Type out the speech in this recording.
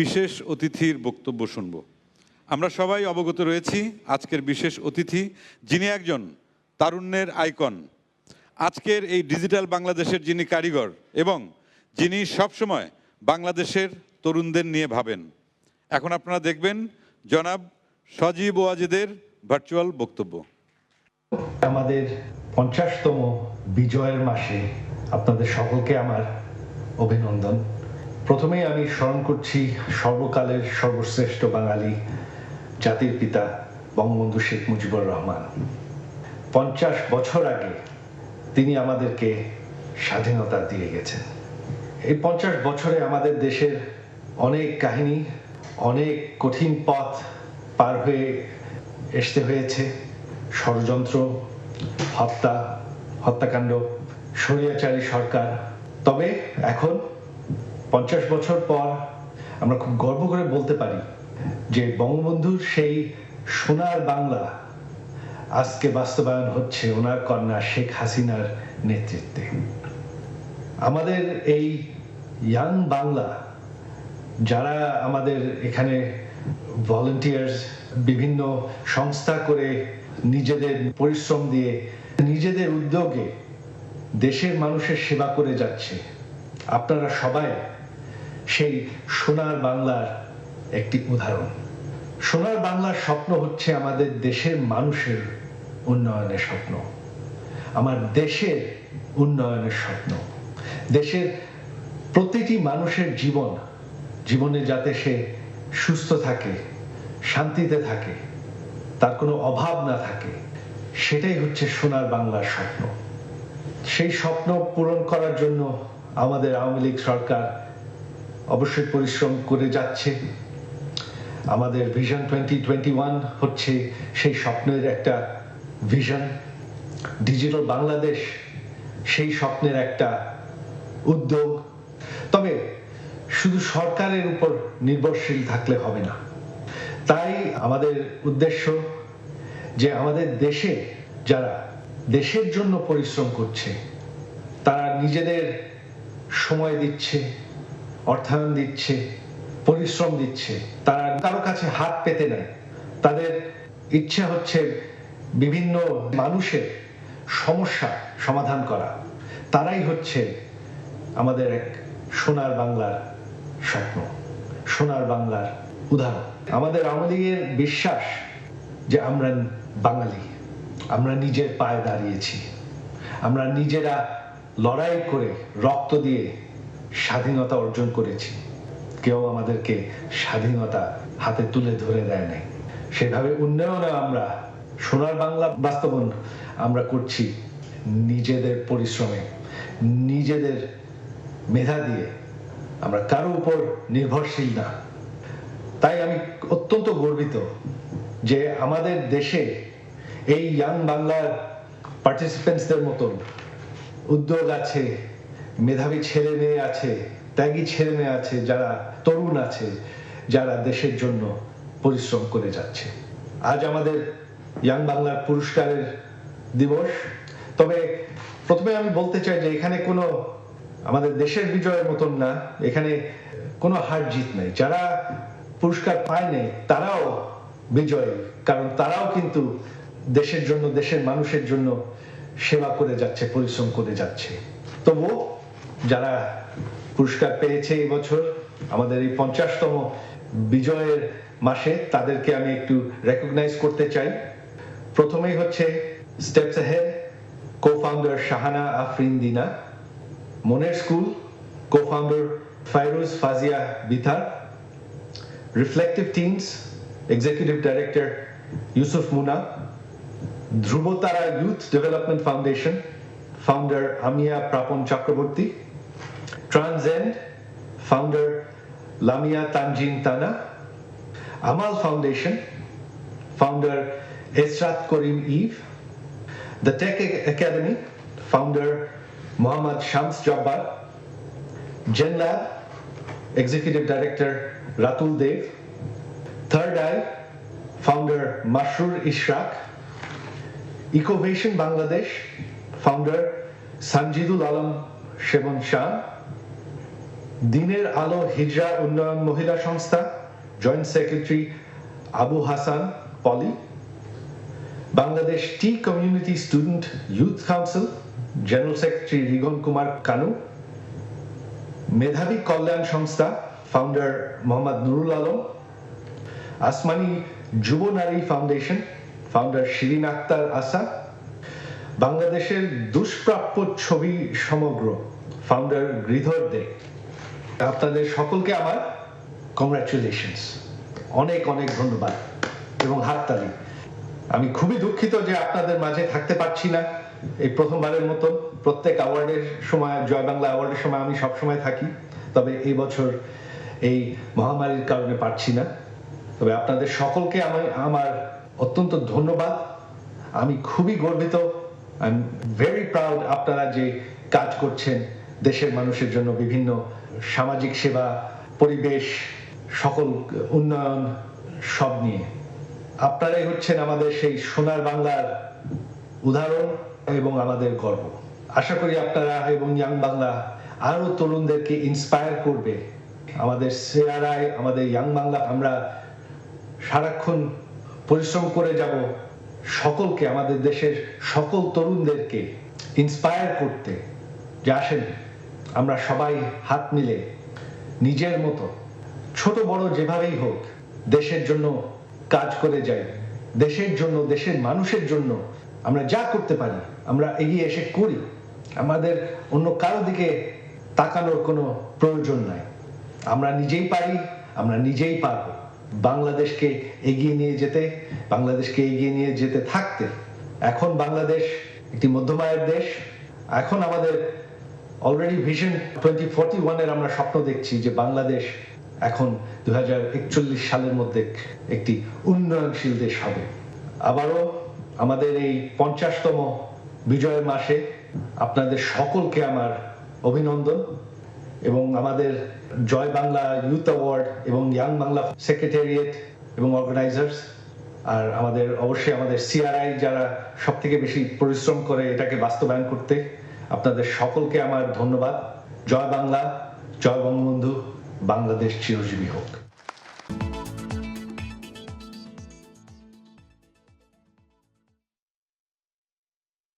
বিশেষ অতিথির বক্তব্য শুনব। আমরা সবাই অবগত রয়েছি আজকের বিশেষ অতিথি, যিনি একজন তারুণ্যের আইকন। আজকের এই ডিজিটাল বাংলাদেশের যিনি কারিগর এবং যিনি সবসময় বাংলাদেশের তরুণদের নিয়ে ভাবেন। এখন আপনারা দেখবেন জনাব সজীব ওয়াজেদের ভার্চুয়াল বক্তব্য। আমাদের পঞ্চাশতম বিজয়ের মাসে আপনাদের সকলকে আমার অভিনন্দন। প্রথমেই আমি স্মরণ করছি সর্বকালের সর্বশ্রেষ্ঠ বাঙালি জাতির পিতা বঙ্গবন্ধু শেখ মুজিবুর রহমান। পঞ্চাশ বছর আগে তিনি আমাদেরকে স্বাধীনতা দিয়ে গেছেন। এই পঞ্চাশ বছরে আমাদের দেশের অনেক কাহিনী, অনেক কঠিন পথ পার হয়ে আসতে হয়েছে। ষড়যন্ত্র, হত্যা, হত্যাকাণ্ড স্বৈরাচারী সরকার। তবে এখন পঞ্চাশ বছর পর আমরা খুব গর্ব করে বলতে পারি যে বঙ্গবন্ধুর সেই সোনার বাংলা আজকে বাস্তবায়ন হচ্ছে ওনার কন্যা শেখ হাসিনার নেতৃত্বে। আমাদের এই ইয়াং বাংলা, যারা আমাদের এখানে ভলেন্টিয়ার্স বিভিন্ন সংস্থা করে নিজেদের পরিশ্রম দিয়ে নিজেদের উদ্যোগে দেশের মানুষের সেবা করে যাচ্ছে, আপনারা সবাই সেই সোনার বাংলার একটি উদাহরণ। সোনার বাংলার স্বপ্ন হচ্ছে আমাদের দেশের মানুষের উন্নয়নের স্বপ্ন। আমার দেশের উন্নয়নের স্বপ্ন। দেশের প্রতিটি মানুষের জীবন, জীবনে যাতে সে সুস্থ থাকে, শান্তিতে থাকে, তার কোনো অভাব না থাকে, সেটাই হচ্ছে সোনার বাংলার স্বপ্ন। সেই স্বপ্ন পূরণ করার জন্য আমাদের আওয়ামী লীগ সরকার অবশ্যই পরিশ্রম করে যাচ্ছে। আমাদের ভিশন টোয়েন্টি টোয়েন্টি ওয়ান হচ্ছে সেই স্বপ্নের একটা ভিশন ডিজিটাল বাংলাদেশ সেই স্বপ্নের একটা উদ্যোগ। তবে শুধু সরকারের উপর নির্ভরশীল থাকলে হবে না। তাই আমাদের উদ্দেশ্য যে আমাদের দেশে যারা দেশের জন্য পরিশ্রম করছে, তারা নিজেদের সময় দিচ্ছে অর্থায়ন দিচ্ছে, পরিশ্রম দিচ্ছে। তারা কারও কাছে হাত পেতে নেয়। তাদের ইচ্ছা হচ্ছে বিভিন্ন মানুষের সমস্যা সমাধান করা। তারাই হচ্ছে আমাদের এক সোনার বাংলার স্বপ্ন, সোনার বাংলার উদাহরণ। আমাদের আওয়ামী লীগের বিশ্বাস যে আমরা বাঙালি, আমরা নিজের পায়ে দাঁড়িয়েছি। আমরা নিজেরা লড়াই করে রক্ত দিয়ে স্বাধীনতা অর্জন করেছি। কেউ আমাদেরকে স্বাধীনতা হাতে তুলে ধরে দেয় নাই। সেভাবে উন্নয়নে আমরা, সোনার বাংলা বাস্তবন আমরা করছি নিজেদের পরিশ্রমে, নিজেদের মেধা দিয়ে। আমরা কারও উপর নির্ভরশীল না। তাই আমি অত্যন্ত গর্বিত যে আমাদের দেশে এই ইয়াং বাংলার পার্টিসিপেন্টসদের মতন উদ্যোগ আছে মেধাবী ছেলে মেয়ে আছে, ত্যাগী ছেলে মেয়ে আছে, যারা তরুণ আছে, যারা দেশের জন্য পরিশ্রম করে যাচ্ছে। আজ আমাদের ইয়াং বাংলার পুরস্কারের দিবস। তবে প্রথমে আমি বলতে চাই যে এখানে কোনো আমাদের দেশের বিজয়ের মতন না, এখানে কোনো হার জিত নেই। যারা পুরস্কার পায় নাই, তারাও বিজয়ী। কারণ তারাও কিন্তু দেশের জন্য, দেশের মানুষের জন্য সেবা করে যাচ্ছে, পরিশ্রম করে যাচ্ছে। তবু যারা পুরস্কার পেয়েছে এই বছর, আমাদের এই পঞ্চাশতম বিজয়ের মাসে তাদেরকে আমি একটু রেকগনাইজ করতে চাই। প্রথমেই হচ্ছে Steps head co founder Shahana Afrin Dina, মনের school co founder Fairuz Fazia Bithar reflective teams executive director Yusuf Muna Dhrubotara youth development foundation founder Amiya Prapan Chakraborty Transend, founder Lamia Tanjin Tana, Amal Foundation founder Esrat Korim Eve, the Tech Academy founder Muhammad Shams Jabbar, GenLab executive director Ratul Dev, Third Eye founder Mashur Ishraq, Ecovation Bangladesh founder Sanjidul Alam Shebon Shah, দিনের আলো Hijra Unnayan Mahila Sangstha joint secretary Abu Hasan Poli, Bangladesh tea community student youth council general secretary Rigan Kumar Kanu, Medhabi Kalyan Sangstha founder Mohammad Nurul Alam, Asmani Jubo Nari foundation founder Shirin Akter আসা বাংলাদেশের দুষ্প্রাপ্য ছবি সমগ্র founder গৃধর দে। আপনাদের সকলকে আমার congratulations অনেক অনেক ধন্যবাদ এবং হাততালি। আমি খুবই দুঃখিত যে আপনাদের মাঝে থাকতে পারছি না এই প্রথমবারের মতো। প্রত্যেক অ্যাওয়ার্ডের সময়, জয় বাংলা অ্যাওয়ার্ডের সময় আমি সবসময় থাকি, তবে এই বছর এই মহামারীর কারণে পারছি না। তবে আপনাদের সকলকে আমি, আমার অত্যন্ত ধন্যবাদ। আমি খুবই গর্বিত। আই এম ভেরি প্রাউড আপনারা যে কাজ করছেন দেশের মানুষের জন্য বিভিন্ন সামাজিক সেবা, পরিবেশ, সকল উন্নয়ন, সব নিয়ে। আপনারাই হচ্ছেন আমাদের সেই সোনার বাংলার উদাহরণ এবং আমাদের গর্ব। আশা করি আপনারা এবং ইয়াং বাংলা আরও তরুণদেরকে ইন্সপায়ার করবে। আমাদের সিআরআই আমাদের ইয়াং বাংলা, আমরা সারাক্ষণ পরিশ্রম করে যাব সকলকে, আমাদের দেশের সকল তরুণদেরকে ইন্সপায়ার করতে। যে আসেন। আমরা সবাই হাত মিলে নিজের মতো, ছোট বড় যেভাবেই হোক, দেশের জন্য কাজ করে যাই, দেশের জন্য, দেশের মানুষের জন্য আমরা যা করতে পারি, আমরা এগিয়ে এসে করি। আমাদের অন্য কারও দিকে তাকানোর কোনো প্রয়োজন নাই। আমরা নিজেই পারি, আমরা নিজেই পারব। বাংলাদেশকে এগিয়ে নিয়ে যেতে, বাংলাদেশকে এগিয়ে নিয়ে যেতে থাকতে। এখন বাংলাদেশ একটি মধ্যমায়ের দেশ, এখন আমাদের অলরেডি ভিশন টোয়েন্টি ফোর্টি ওয়ানের আমরা স্বপ্ন দেখছি যে বাংলাদেশ এখন দুহাজার একচল্লিশ সালের মধ্যে একটি উন্নয়নশীল দেশ হবে। আবারও আমাদের এই পঞ্চাশতম বিজয়ের মাসে আপনাদের সকলকে আমার অভিনন্দন এবং আমাদের জয় বাংলা ইউথ অ্যাওয়ার্ড এবং ইয়াং বাংলা সেক্রেটারিয়েট এবং অর্গানাইজার্স আর আমাদের অবশ্যই আমাদের সিআরআই যারা সব থেকে বেশি পরিশ্রম করে এটাকে বাস্তবায়ন করতে আপনাদের সকলকে আমার ধন্যবাদ। জয় বাংলা জয় বঙ্গবন্ধু বাংলাদেশ চিরজীবী হোক।